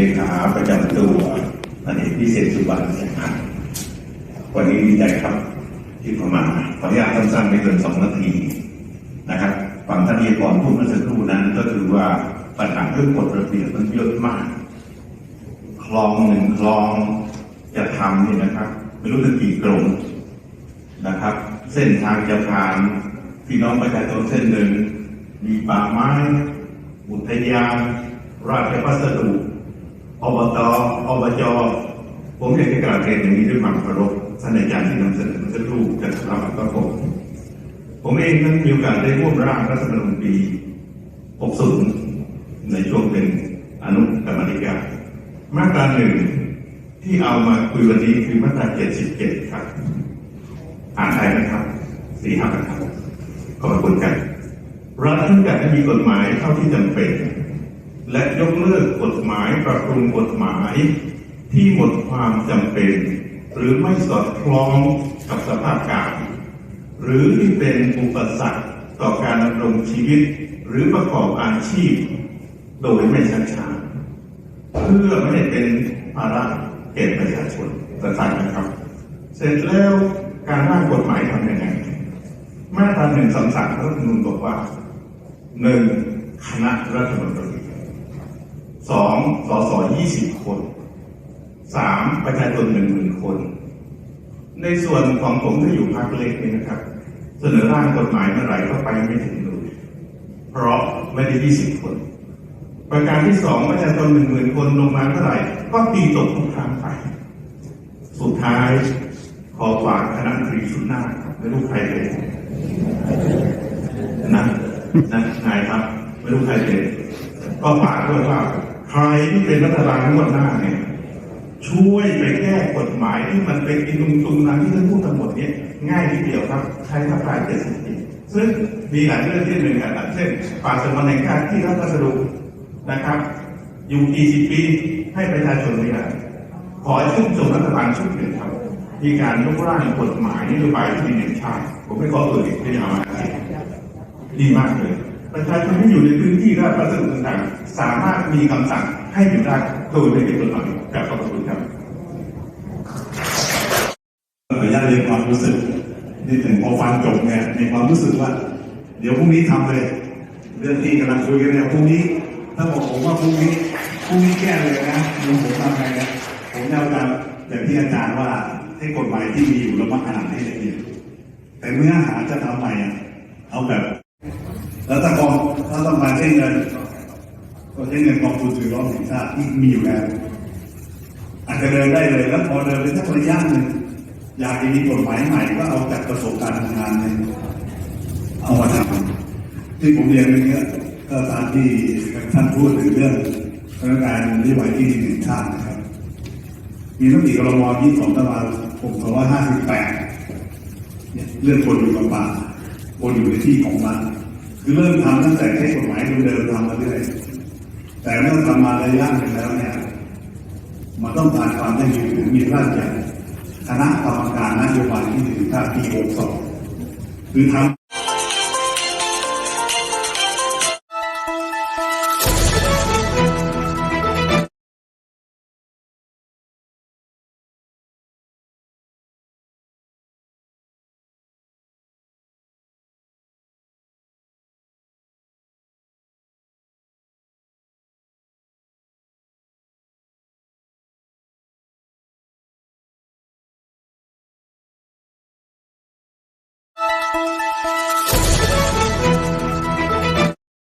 เลขาประจำตัวอันเอกพิเศษสุบันเสียงหันวันนี้ดีใจครับที่เข้ามาขออนุญาตสั้นๆไม่เกินสองนาทีนะครับฝั่งท่านเอกก่อนพูดเมื่อสักครู่นั้นก็คือว่าปัญหาเรื่องกฎระเบียบมันเยอะมาก คลองหนึ่งคลองจะทำเนี่ยนะครับ ไม่รู้จะกี่กรมนะครับ เส้นทางจะผ่านพี่น้องประชาชนเส้นหนึ่งมีป่าไม้อุทยานราชพัสดุ อบตอบจผมอยากจะกล่าวเรียนอย่างนี้ด้วยความเคารพท่านอาจารย์ที่นำเสนอเมื่อสักครู่จากสถาบันพระปกผมเองนั้นมีโอกาสได้ร่วมร่างรัฐธรรมนูญปี 60 ในช่วงเป็นอนุกรรมธิการมาตราหนึ่งที่เอามาคุยวันนี้คือมาตรา 77 ครับ อ่านไทยนะครับสี่ห้าครับขอบคุณครับรัฐต้องการให้มีกฎหมายเท่าที่จำเป็น และยกเลิกกฎหมายปรับปรุงกฎหมายที่หมดความจำเป็น หรือไม่สอดคล้องกับสภาพการ หรือที่เป็นอุปสรรคต่อการดำรงชีวิต หรือประกอบอาชีพ โดยไม่ชัดชาเพื่อไม่ให้เป็นภาระแก่ประชาชนสั้นๆนะครับ เสร็จแล้วการร่างกฎหมายทำยังไงมาตราหนึ่งสำสัญรัฐธรรมนูญบอกว่าหนึ่งคณะรัฐมนตรี สองสสยี่สิบคนสามประชาชนหนึ่งหมื่นคน ในส่วนของผมที่อยู่พรรคเล็กนี่นะครับ เสนอร่างกฎหมายเมื่อไหร่ก็ไปไม่ถึงเลยเพราะไม่ได้ยี่สิบคน ประการที่สองประชาชนหนึ่งหมื่นคนลงมาเท่าไหร่ ก็ตีตกทุกทางไป สุดท้ายขอฝากคณะตรีชุดหน้าไม่รู้ใครเลยนะนะนายครับ ไม่รู้ใครเลยก็ฝากด้วยว่า ใครที่เป็นรัฐบาลงวดหน้าเนี่ยช่วยไปแก้กฎหมายที่มันเป็นอินุงตุงนังที่ท่านพูดทั้งหมดเนี้ง่ายทีเดียวครับใช้มาตราเจ็ดสิบซึ่งมีหลายเรื่องที่เป็นกันเช่นป่าสงวนแห่งชาติที่รัฐพัสดุนะครับ อยู่กี่สิบปีให้ประชาชนไม่ได้ขอให้ชื่นชมรัฐบาลชุดหนึ่งครับมีการยกร่างกฎหมายนโยบายที่ดินแห่งชาติผมไม่ขอเอ่ยที่เอามาดีมากเลย ประชาชนที่อยู่ในพื้นที่ราชพัสดุต่างๆสามารถมีคำสั่งให้อยู่ได้โดยไม่เป็นกฎหมายกับขอบคุณครับขออนุญาตเรียนความรู้สึกนี่ถึงพอฟังจบเนี่ยมีความรู้สึกว่า เดี๋ยวพรุ่งนี้ทำเลย เรื่องที่กำลังคุยกันเนี่ยพรุ่งนี้ ถ้าบอกผมว่าพรุ่งนี้พรุ่งนี้แก้เลยนะลุงผมทำไงนะผมจะเอาตามอย่างที่อาจารย์ว่าให้กฎหมายที่มีอยู่แล้วมาอ่านให้ละเอียดแต่เนื้อหาจะทำใหม่เอาแบบ ใช้เงินก็ใช้เงินกองทุนสื่อร้องแห่งชาติที่มีอยู่แล้วอาจจะเดินได้เลยแล้วพอเดินไปสักระยะหนึ่งอยากจะมีกฎหมายใหม่ก็เอาจากประสบการณ์ทำงานเนี่ยเอามาทำที่ผมเรียนเมื่อกี้ก็ตามที่ท่านพูดถึงเรื่องพนักงานนโยบายที่ดินแห่งชาตินะครับ มีมติกรมที่สองตารางผมสองร้อยห้าสิบแปดเนี่ยเรื่องคนอยู่กับป่าคนอยู่ในที่ของรัฐ คือเริ่มทำตั้งแต่ใช้กฎหมายเดิมๆทำมาเรื่อยแต่เมื่อทำมาระยะหนึ่งแล้วเนี่ยมันต้องการความยั่งยืนถึงมีร่างใหญ่คณะกรรมการนโยบายที่ถึงถ้าปี62คือทำ